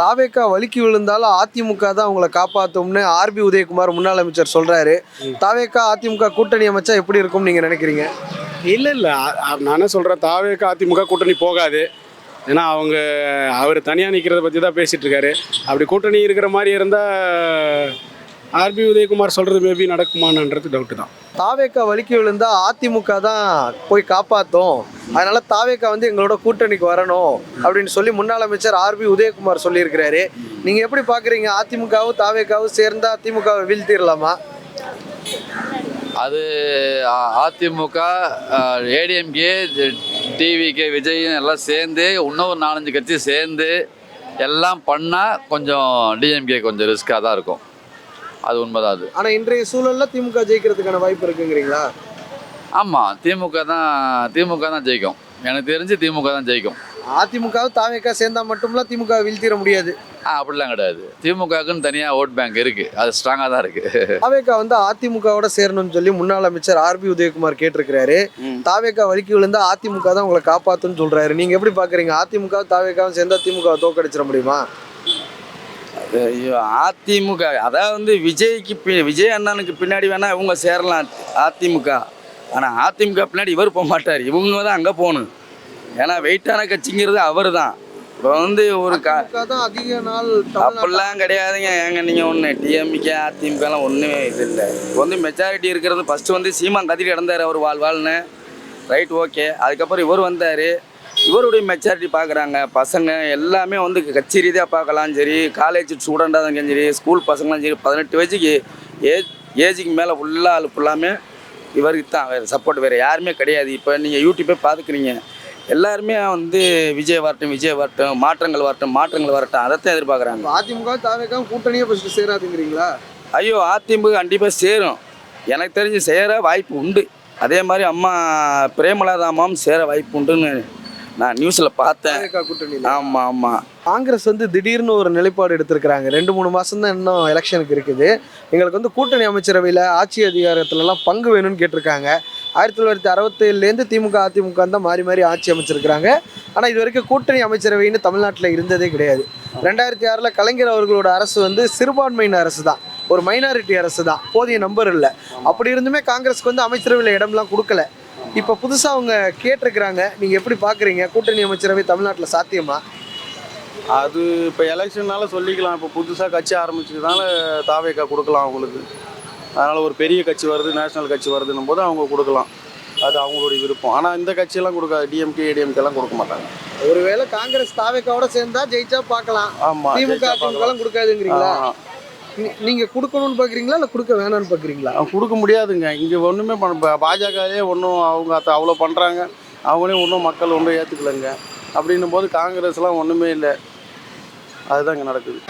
தாவேக்கா வலிக்கு விழுந்தாலும் அதிமுக தான் அவங்கள காப்பாத்தும்னு ஆர்பி உதயகுமார் முன்னாள் அமைச்சர் சொல்றாரு. தாவேக்கா அதிமுக கூட்டணி அமைச்சா எப்படி இருக்கும்னு நீங்க நினைக்கிறீங்க? இல்லை இல்லை. நான் என்ன சொல்கிறேன் தாவேக்கு அதிமுக கூட்டணி போகாது. ஏன்னா அவங்க அவர் தனியாக நிற்கிறத பற்றி தான் பேசிகிட்டு இருக்காரு. அப்படி கூட்டணி இருக்கிற மாதிரி இருந்தால் ஆர்பி உதயகுமார் சொல்கிறது மேபி நடக்குமான்றது டவுட்டு தான். தாவேக்கா வலிக்கு விழுந்தா அதிமுக தான் போய் காப்பாத்தும். அதனால தாவேக்கா வந்து எங்களோட கூட்டணிக்கு வரணும் அப்படின்னு சொல்லி முன்னாள் அமைச்சர் ஆர்பி உதயகுமார் சொல்லியிருக்கிறாரு. நீங்க எப்படி பாக்குறீங்க? அதிமுகவும் தாவேக்காவும் சேர்ந்தா அதிமுகவை வீழ்த்திடலாமா அது அதிமுக ஏடிஎம்கே டிவிகே விஜயும் எல்லாம் சேர்ந்து இன்னொரு நாலஞ்சு கட்சி சேர்ந்து எல்லாம் பண்ணால் கொஞ்சம் டிஎம்கே கொஞ்சம் ரிஸ்க்காக தான் இருக்கும். அது உண்மைதான் அது. ஆனா இன்றைய சூழல்ல திமுக ஜெயிக்கிறதுக்கான வாய்ப்பு இருக்குங்கிறீங்களா? ஆமாம் திமுக தான் திமுக தான் ஜெயிக்கும். எனக்கு தெரிஞ்சு திமுக தான் ஜெயிக்கும். அதிமுகவும் தாவேக்கா சேர்ந்தா மட்டும்லாம் திமுக வீழ்த்திட முடியாது. ஆ அப்படிலாம் கிடையாது. திமுகவுக்குன்னு தனியாக ஓட் பேங்க் இருக்குது அது ஸ்ட்ராங்காக தான் இருக்குது தாவேக்கா வந்து அதிமுகவோட சேரணும்னு சொல்லி முன்னாள் அமைச்சர் ஆர்பி உதயகுமார் கேட்டிருக்கிறாரு. தாவேக்கா வலிக்கு விழுந்தா அதிமுக தான் உங்களை காப்பாத்துன்னு சொல்றாரு. நீங்க எப்படி பாக்குறீங்க? அதிமுக தாவேக்காவும் சேர்ந்தா திமுக தோக்கடிச்சிட முடியுமா? அதிமுக. அதாவது வந்து விஜய்க்கு பி விஜய் அண்ணனுக்கு பின்னாடி வேணால் இவங்க சேரலாம். அதிமுக. ஆனால் அதிமுக பின்னாடி இவர் போக மாட்டார். இவங்க தான் அங்கே போகணும். ஏன்னா வெயிட்டான கட்சிங்கிறது அவர் தான் இப்போ வந்து ஒரு அதிக நாள் அப்படிலாம் கிடையாதுங்க. ஏங்க நீங்கள் ஒன்று டிஎம்கே அதிமுகலாம் ஒன்றுமே இது இல்லை. இப்போ வந்து மெஜாரிட்டி இருக்கிறது ஃபஸ்ட்டு வந்து சீமான் கத்திரி கிடந்தார் அவர் வாழ் வாழ்னு. ரைட் ஓகே அதுக்கப்புறம் இவர் வந்தார். இவருடைய மெச்சாரிட்டி பார்க்குறாங்க. பசங்க எல்லாமே வந்து கட்சி ரீதியாக பார்க்கலாம் சரி காலேஜ் ஸ்டூடெண்ட்டாக இருந்தாலும் சரி ஸ்கூல் பசங்களாம் சரி பதினெட்டு வயசுக்கு ஏஜ் ஏஜுக்கு மேலே ஃபுல்லாக ஆள் ஃபுல்லாமே இவருக்கு தான் வேறு சப்போர்ட் வேறு யாருமே கிடையாது. இப்போ நீங்கள் யூடியூப்பே பார்த்துக்கிறீங்க. எல்லாருமே வந்து விஜய் வரட்டும் விஜய் வரட்டும் மாற்றங்கள் வரட்டும் மாற்றங்கள் வரட்டும் அதைத்தான் எதிர்பார்க்குறாங்க. அதிமுக தாவேக்காவும் கூட்டணியே ஃபர்ஸ்ட் சேராதுங்கிறீங்களா? ஐயோ அதிமுக கண்டிப்பாக சேரும். எனக்கு தெரிஞ்சு சேர வாய்ப்பு உண்டு. அதே மாதிரி அம்மா பிரேமலாதாமாவும் சேர வாய்ப்பு உண்டுன்னு நான் நியூஸில் பார்த்தேன். கூட்டணி ஆமாம் ஆமாம் காங்கிரஸ் வந்து திடீர்னு ஒரு நிலைப்பாடு எடுத்திருக்கிறாங்க. ரெண்டு மூணு மாசம் தான் இன்னும் எலெக்ஷனுக்கு இருக்குது. எங்களுக்கு வந்து கூட்டணி அமைச்சரவையில் ஆட்சி அதிகாரத்துலலாம் பங்கு வேணும்னு கேட்டிருக்காங்க. ஆயிரத்தி தொள்ளாயிரத்தி அறுபத்தேழுலேருந்து திமுக அதிமுக தான் மாறி மாறி ஆட்சி அமைச்சிருக்கிறாங்க. ஆனால் இது வரைக்கும் கூட்டணி அமைச்சரவைன்னு தமிழ்நாட்டில் இருந்ததே கிடையாது. ரெண்டாயிரத்தி ஆறில் கலைஞர் அவர்களோட அரசு வந்து சிறுபான்மையின அரசு தான். ஒரு மைனாரிட்டி அரசு தான். போதிய நம்பர் இல்லை. அப்படி இருந்துமே காங்கிரஸ்க்கு வந்து அமைச்சரவையில் இடம்லாம் கொடுக்கல. இப்போ புதுசாக அவங்க கேட்டிருக்கிறாங்க. நீங்கள் எப்படி பார்க்குறீங்க கூட்டணி அமைச்சரவை தமிழ்நாட்டில் சாத்தியமா? அது இப்போ எலெக்ஷன்னால சொல்லிக்கலாம். இப்போ புதுசாக கட்சி ஆரம்பிச்சதுனால தாவேக்கா கொடுக்கலாம் அவங்களுக்கு. அதனால் ஒரு பெரிய கட்சி வருது நேஷனல் கட்சி வருதுன்னும் போது அவங்க கொடுக்கலாம். அது அவங்களுடைய விருப்பம். ஆனால் இந்த கட்சியெல்லாம் கொடுக்காது. டிஎம்கே ஏடிஎம்கேலாம் கொடுக்க மாட்டாங்க. ஒருவேளை காங்கிரஸ் தாவேக்காவோட சேர்ந்தா ஜெயிச்சா பார்க்கலாம். ஆமாம் திமுக கொடுக்காதுங்கிறீங்களா? நீங்கள் நீங்க கொடுக்கணும்னு பாக்குறீங்களா இல்ல கொடுக்க வேணாம்னு பாக்குறீங்களா? கொடுக்க முடியாதுங்க. இங்கே ஒன்றுமே பண்ண பாஜகவே ஒன்றும் அவங்க அதை அவ்வளோ பண்ணுறாங்க அவங்களே ஒன்றும் மக்கள் ஒன்றும் ஏற்றுக்கலைங்க அப்படின்னும் போது காங்கிரஸ்லாம் ஒன்றுமே இல்லை. அதுதான் இங்கே நடக்குது.